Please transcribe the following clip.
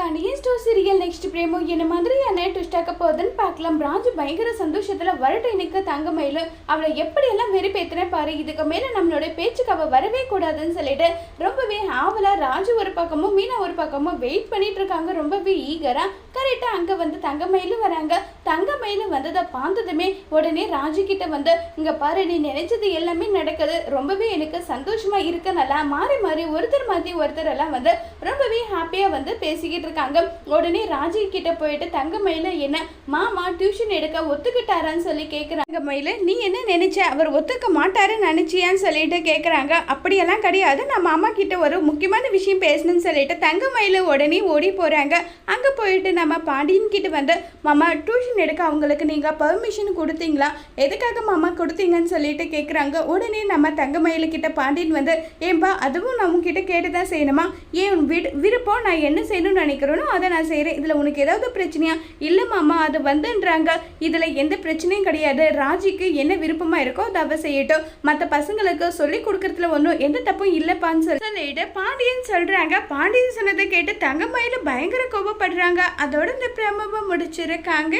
Pandian store serial next promo என்ன மாதிரியான twist ஆக்க போகுதுன்னு பார்க்கலாம். ராஜு பயங்கர சந்தோஷத்தில் வரட்டும் எனக்கு தங்கமயில அவளை எப்படியெல்லாம் வெறுப்பேத்துன பாரு இதுக்கு மேலே நம்மளோட பேச்சுக்கு அவள் வரவே கூடாதுன்னு சொல்லிட்டு ரொம்பவே ஆவலாக ராஜு ஒரு பக்கமும் மீனா ஒரு பக்கமும் வெயிட் பண்ணிட்டு இருக்காங்க. ரொம்பவே ஈகராக கரெக்டாக அங்கே வந்து தங்கமயிலும் வராங்க. தங்கமயிலும் வந்ததை பார்த்ததுமே உடனே ராஜு கிட்ட வந்து இங்க பாரு நீ நினைச்சது எல்லாமே நடக்குது. ரொம்பவே எனக்கு சந்தோஷமா இருக்க நல்லா மாறி மாறி ஒருத்தர் மாத்தி ஒருத்தர் எல்லாம் வந்து ரொம்பவே ஹாப்பியா வந்து பேசிக்கிட்டு இருக்காங்க. உடனே ராஜு கிட்ட போயிட்டு தங்கமயில என்ன மாமா டியூஷன் எடுக்க ஒத்துக்கிட்டாரான்னு சொல்லி கேக்குறாங்க. மயில நீ என்ன நினைச்ச? அவர் ஒத்துக்க மாட்டாருன்னு நினைச்சியான்னு சொல்லிட்டு கேக்குறாங்க. அப்படியெல்லாம் கிடையாது. நான் மாமா கிட்ட ஒரு முக்கியமான விஷயம் பேசணும்னு சொல்லிட்டு தங்கமயில உடனே ஓடி போறாங்க. அங்க போயிட்டு நம்ம பாண்டியன் கிட்ட வந்து மாமா டியூஷன் எடுக்க அவங்களுக்கு நீங்கள் பர்மிஷன் கொடுத்தீங்களா? எதுக்காக மாமா கொடுத்தீங்கன்னு சொல்லிட்டு கேட்குறாங்க உடனே நம்ம தங்கமயில கிட்ட பாண்டியன் வந்து ஏன்பா அதுவும் நான் உங்ககிட்ட கேட்டு தான் செய்யணுமா? ஏன் விடு விருப்பம் நான் என்ன செய்யணும்னு நினைக்கிறேனோ அதை நான் செய்கிறேன் இதில் உனக்கு ஏதாவது பிரச்சனையா? இல்லை மாமா அது வந்துன்றாங்க. இதில் எந்த பிரச்சனையும் கிடையாது. ராஜிக்கு என்ன விருப்பமாக இருக்கோ அதை அவ செய்யட்டும். மற்ற பசங்களுக்கு சொல்லி கொடுக்கறதுல ஒன்றும் எந்த தப்பும் இல்லைப்பான்னு சொல்லி சொல்லிட்டு பாண்டியன் சொல்கிறாங்க பாண்டியன் சொன்னதை கேட்டு தங்கமயில பயங்கர கோபப்படுறாங்க. அதோட இந்த பிரமவை முடிச்சிருக்காங்க.